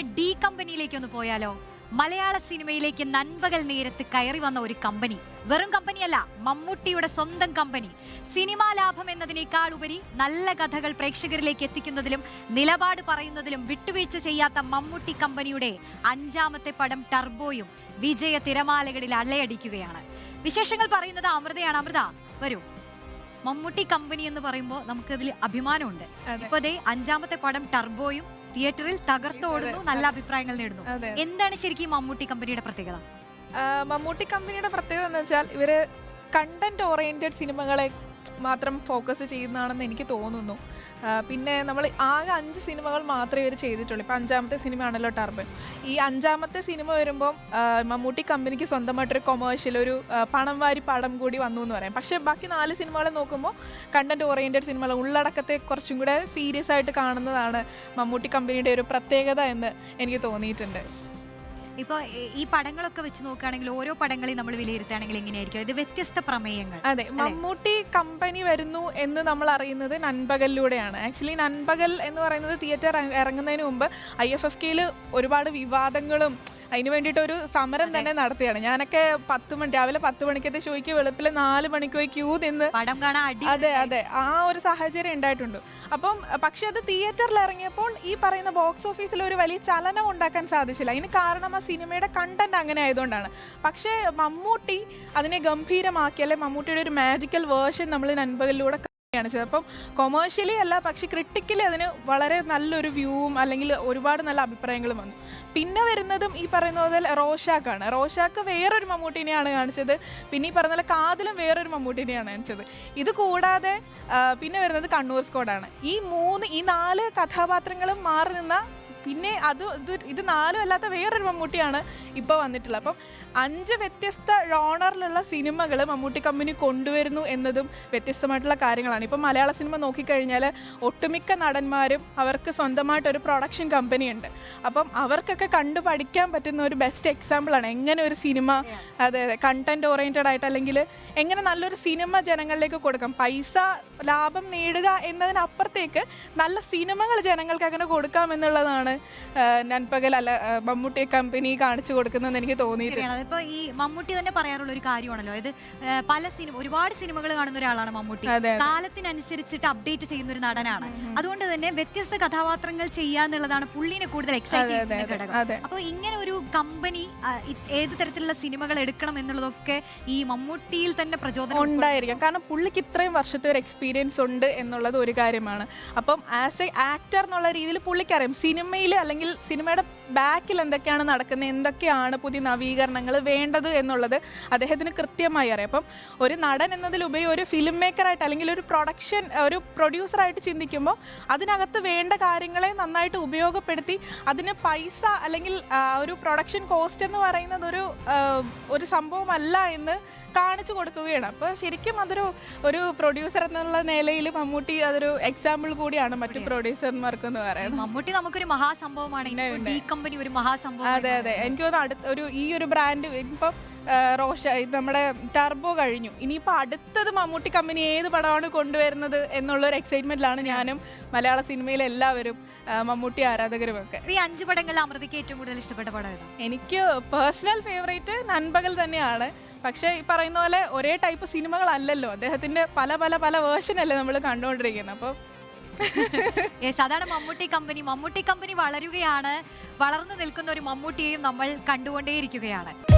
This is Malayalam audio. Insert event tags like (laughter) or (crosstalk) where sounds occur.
ഡി കമ്പനിയിലേക്ക് ഒന്ന് പോയാലോ? മലയാള സിനിമയിലേക്ക് നൻപകൽ നേരത്ത് കയറി വന്ന ഒരു കമ്പനി. വെറും കമ്പനിയല്ല മമ്മൂട്ടിയുടെ സ്വന്തം കമ്പനി. സിനിമാ ലാഭം എന്നതിനേക്കാൾ ഉപരി നല്ല കഥകൾ പ്രേക്ഷകരിലേക്ക് എത്തിക്കുന്നതിലും നിലപാട് പറയുന്നതിലും വിട്ടുവീഴ്ച ചെയ്യാത്ത മമ്മൂട്ടി കമ്പനിയുടെ അഞ്ചാമത്തെ പടം ടർബോയും വിജയ തിരമാലകളിൽ അലയടിക്കുകയാണ്. വിശേഷങ്ങൾ പറയുന്നത് അമൃതയാണ്. അമൃത വരൂ. മമ്മൂട്ടി കമ്പനി എന്ന് പറയുമ്പോൾ നമുക്കതിൽ അഭിമാനമുണ്ട്. അതെ. ഇപ്പൊ ദേ അഞ്ചാമത്തെ പടം ടർബോയും തിയേറ്ററിൽ തകർത്തോടുന്നു നല്ല അഭിപ്രായങ്ങൾ നേടുന്നു. അതെ. എന്താണ് ശരിക്കും ഈ മമ്മൂട്ടി കമ്പനിയുടെ പ്രത്യേകത? ആ, മമ്മൂട്ടി കമ്പനിയുടെ പ്രത്യേകത എന്ന് വെച്ചാൽ ഇവർ കണ്ടന്റ് ഓറിയന്റഡ് സിനിമകളെ മാത്രം ഫോക്കസ് ചെയ്യുന്നതാണെന്ന് എനിക്ക് തോന്നുന്നു. പിന്നെ നമ്മൾ ആകെ അഞ്ച് സിനിമകൾ മാത്രമേ ഇവർ ചെയ്തിട്ടുള്ളൂ. ഇപ്പം അഞ്ചാമത്തെ സിനിമയാണല്ലോ ടർബൻ ഈ അഞ്ചാമത്തെ സിനിമ വരുമ്പം മമ്മൂട്ടി കമ്പനിക്ക് സ്വന്തമായിട്ടൊരു കൊമേഴ്ഷ്യൽ ഒരു പണം വാരി പടം കൂടി വന്നു എന്ന് പറയാം. പക്ഷേ ബാക്കി നാല് സിനിമകളെ നോക്കുമ്പോൾ കണ്ടന്റ് ഓറിയന്റഡ് സിനിമകൾ ഉള്ളടക്കത്തെ കുറച്ചും കൂടെ സീരിയസ് ആയിട്ട് കാണുന്നതാണ് മമ്മൂട്ടി കമ്പനിയുടെ ഒരു പ്രത്യേകത എന്ന് എനിക്ക് തോന്നിയിട്ടുണ്ട്. ഇപ്പൊ ഈ- ഈ പടങ്ങളൊക്കെ വെച്ച് നോക്കുകയാണെങ്കിൽ ഓരോ പടങ്ങളെയും നമ്മൾ വിലയിരുത്തുകയാണെങ്കിൽ എങ്ങനെയായിരിക്കും? ഇത് വ്യത്യസ്ത പ്രമേയങ്ങൾ. അതെ മമ്മൂട്ടി കമ്പനി വരുന്നു എന്ന് നമ്മൾ അറിയുന്നത് നൻപകലിലൂടെയാണ്. ആക്ച്വലി നൻപകൽ എന്ന് പറയുന്നത് തിയേറ്റർ ഇറങ്ങുന്നതിന് മുമ്പ് ഐ എഫ് എഫ് കെയിൽ ഒരുപാട് വിവാദങ്ങളും അതിന് വേണ്ടിയിട്ട് ഒരു സമരം തന്നെ നടത്തിയാണ്. ഞാനൊക്കെ പത്ത് മണി രാവിലെ പത്ത് മണിക്കത്തെ ഷോയ്ക്ക് വെളുപ്പിൽ നാല് മണിക്ക് പോയി ക്യൂ നിന്ന് പടം കാണാൻ അടി അതെ അതെ. ആ ഒരു സാഹചര്യം ഉണ്ടായിട്ടുണ്ട്. അപ്പം പക്ഷെ അത് തിയേറ്ററിൽ ഇറങ്ങിയപ്പോൾ ഈ പറയുന്ന ബോക്സ് ഓഫീസിൽ ഒരു വലിയ ചലനം ഉണ്ടാക്കാൻ സാധിച്ചില്ല. അതിന് കാരണം ആ സിനിമയുടെ കണ്ടന്റ് അങ്ങനെ ആയതുകൊണ്ടാണ്. പക്ഷേ മമ്മൂട്ടി അതിനെ ഗംഭീരമാക്കി അല്ലെ മമ്മൂട്ടിയുടെ ഒരു മാജിക്കൽ വേർഷൻ നമ്മൾ നൻപകലിലൂടെ ാണ് ചിലപ്പം കൊമേഴ്ഷ്യലി അല്ല പക്ഷെ ക്രിട്ടിക്കലി അതിന് വളരെ നല്ലൊരു വ്യൂവും അല്ലെങ്കിൽ ഒരുപാട് നല്ല അഭിപ്രായങ്ങളും വന്നു. പിന്നെ വരുന്നതും ഈ പറയുന്ന പോലെ റോഷാക്കാണ്. റോഷാക്ക് വേറൊരു മമ്മൂട്ടിനെയാണ് കാണിച്ചത്. പിന്നെ ഈ പറഞ്ഞ പോലെ കാതിലും വേറൊരു മമ്മൂട്ടിനെയാണ് കാണിച്ചത്. ഇത് കൂടാതെ പിന്നെ വരുന്നത് കണ്ണൂർ സ്കോഡാണ്. ഈ മൂന്ന് ഈ നാല് കഥാപാത്രങ്ങളും മാറി നിന്ന പിന്നെ അത് ഇത് ഇത് നാലും അല്ലാത്ത വേറൊരു മമ്മൂട്ടിയാണ് ഇപ്പോൾ വന്നിട്ടുള്ളത്. അപ്പം അഞ്ച് വ്യത്യസ്ത റോണറിലുള്ള സിനിമകൾ മമ്മൂട്ടി കമ്പനി കൊണ്ടുവരുന്നു എന്നതും വ്യത്യസ്തമായിട്ടുള്ള കാര്യങ്ങളാണ്. ഇപ്പം മലയാള സിനിമ നോക്കിക്കഴിഞ്ഞാൽ ഒട്ടുമിക്ക നടന്മാരും അവർക്ക് സ്വന്തമായിട്ടൊരു പ്രൊഡക്ഷൻ കമ്പനി ഉണ്ട്. അപ്പം അവർക്കൊക്കെ കണ്ടു പഠിക്കാൻ പറ്റുന്ന ഒരു ബെസ്റ്റ് എക്സാമ്പിളാണ് എങ്ങനെ ഒരു സിനിമ അതെ അതെ കണ്ടന്റ് ഓറിയന്റഡ് ആയിട്ട് അല്ലെങ്കിൽ എങ്ങനെ നല്ലൊരു സിനിമ ജനങ്ങളിലേക്ക് കൊടുക്കാം. പൈസ ലാഭം നേടുക എന്നതിനപ്പുറത്തേക്ക് നല്ല സിനിമകൾ ജനങ്ങൾക്ക് അങ്ങനെ കൊടുക്കാം എന്നുള്ളതാണ് നൻപകൽ അല്ല മമ്മൂട്ടി കമ്പനി കാണിച്ചു കൊടുക്കുന്നതെന്ന് എനിക്ക് തോന്നിയിട്ടുണ്ട്. ശരിയാണ്. അതിപ്പോ ഈ മമ്മൂട്ടി തന്നെ പറയാറുള്ള ഒരു കാര്യമാണല്ലോ. അതായത് ഏഹ്, പല സിനിമ ഒരുപാട് സിനിമകൾ കാണുന്ന ഒരാളാണ് മമ്മൂട്ടി. അതെ കാലത്തിനനുസരിച്ചിട്ട് അപ്ഡേറ്റ് ചെയ്യുന്ന ഒരു നടനാണ്. അതുകൊണ്ട് തന്നെ വ്യത്യസ്ത കഥാപാത്രങ്ങൾ ചെയ്യാന്നുള്ളതാണ് പുള്ളിനെ കൂടുതൽ എക്സൈറ്റ് അതെ അതെ ചെയ്യുന്ന അതെ. ഘടകം. അതെ. അപ്പോൾ ഇങ്ങനെ ഒരു കമ്പനി ഏത് തരത്തിലുള്ള സിനിമകൾ എടുക്കണം എന്നുള്ളതൊക്കെ ഈ മമ്മൂട്ടിയിൽ തന്നെ പ്രചോദനം ഉണ്ടായിരിക്കാം. കാരണം പുള്ളിക്ക് ഇത്രയും വർഷത്തെ ഒരു എക്സ്പീരിയൻസ് ഉണ്ട് എന്നുള്ളത് ഒരു കാര്യമാണ്. അപ്പം ആസ് എ ആക്ടർ എന്നുള്ള രീതിയിൽ പുള്ളിക്കറിയാം. സിനിമയിൽ അല്ലെങ്കിൽ സിനിമയുടെ ബാക്കിൽ എന്തൊക്കെയാണ് നടക്കുന്നത് എന്തൊക്കെയാണ് പുതിയ നവീകരണങ്ങൾ വേണ്ടത് എന്നുള്ളത് അദ്ദേഹത്തിന് കൃത്യമായി അറിയാം. അപ്പം ഒരു നടൻ എന്നതിലുപരി ഒരു ഫിലിം മേക്കറായിട്ട് അല്ലെങ്കിൽ ഒരു പ്രൊഡക്ഷൻ ഒരു പ്രൊഡ്യൂസറായിട്ട് ചിന്തിക്കുമ്പോൾ അതിനകത്ത് വേണ്ട കാര്യങ്ങളെ നന്നായിട്ട് ഉപയോഗപ്പെടുത്തി അതിന് പൈസ അല്ലെങ്കിൽ ഒരു പ്രൊഡക്ഷൻ കോസ്റ്റ് എന്ന് പറയുന്നത് ഒരു ഒരു സംഭവമല്ല എന്ന് കാണിച്ചു കൊടുക്കുകയാണ്. അപ്പോൾ ശരിക്കും അതൊരു ഒരു പ്രൊഡ്യൂസർ എന്നുള്ള നിലയിൽ മമ്മൂട്ടി അതൊരു എക്സാമ്പിൾ കൂടിയാണ് മറ്റു പ്രൊഡ്യൂസർമാർക്ക് എന്ന് പറയുന്നത്. മമ്മൂട്ടി നമുക്കൊരു മഹാസംഭവമാണ്. കമ്പനി ഒരു മഹാസംഭവം അതെ അതെ. എനിക്ക് തോന്നുന്നു അടുത്ത ഒരു ഈ ഒരു ബ്രാൻഡ് ഇപ്പം റോഷ നമ്മുടെ ടർബോ കഴിഞ്ഞു. ഇനിയിപ്പോൾ അടുത്തത് മമ്മൂട്ടി കമ്പനി ഏത് പടമാണ് കൊണ്ടുവരുന്നത് എന്നുള്ള ഒരു എക്സൈറ്റ്മെന്റിലാണ് ഞാനും മലയാള സിനിമയിലെ എല്ലാവരും മമ്മൂട്ടി ആരാധകരും ഒക്കെ ഈ അഞ്ച് പടങ്ങളിൽ അമൃതയ്ക്ക് ഏറ്റവും കൂടുതൽ ഇഷ്ടപ്പെട്ട പടം എനിക്ക് പേഴ്സണൽ ഫേവറേറ്റ് നൻപകൽ തന്നെയാണ്. പക്ഷേ ഈ പറയുന്ന പോലെ ഒരേ ടൈപ്പ് സിനിമകളല്ലല്ലോ. അദ്ദേഹത്തിന്റെ പല പല പല വേർഷൻ അല്ലേ നമ്മൾ കണ്ടുകൊണ്ടിരിക്കുന്നത്. അപ്പോൾ (laughs) യെസ് അതാണ് മമ്മൂട്ടി കമ്പനി. മമ്മൂട്ടി കമ്പനി വളരുകയാണ്. വളർന്നു നിൽക്കുന്ന ഒരു മമ്മൂട്ടിയെയും നമ്മൾ കണ്ടുകൊണ്ടേയിരിക്കുകയാണ്.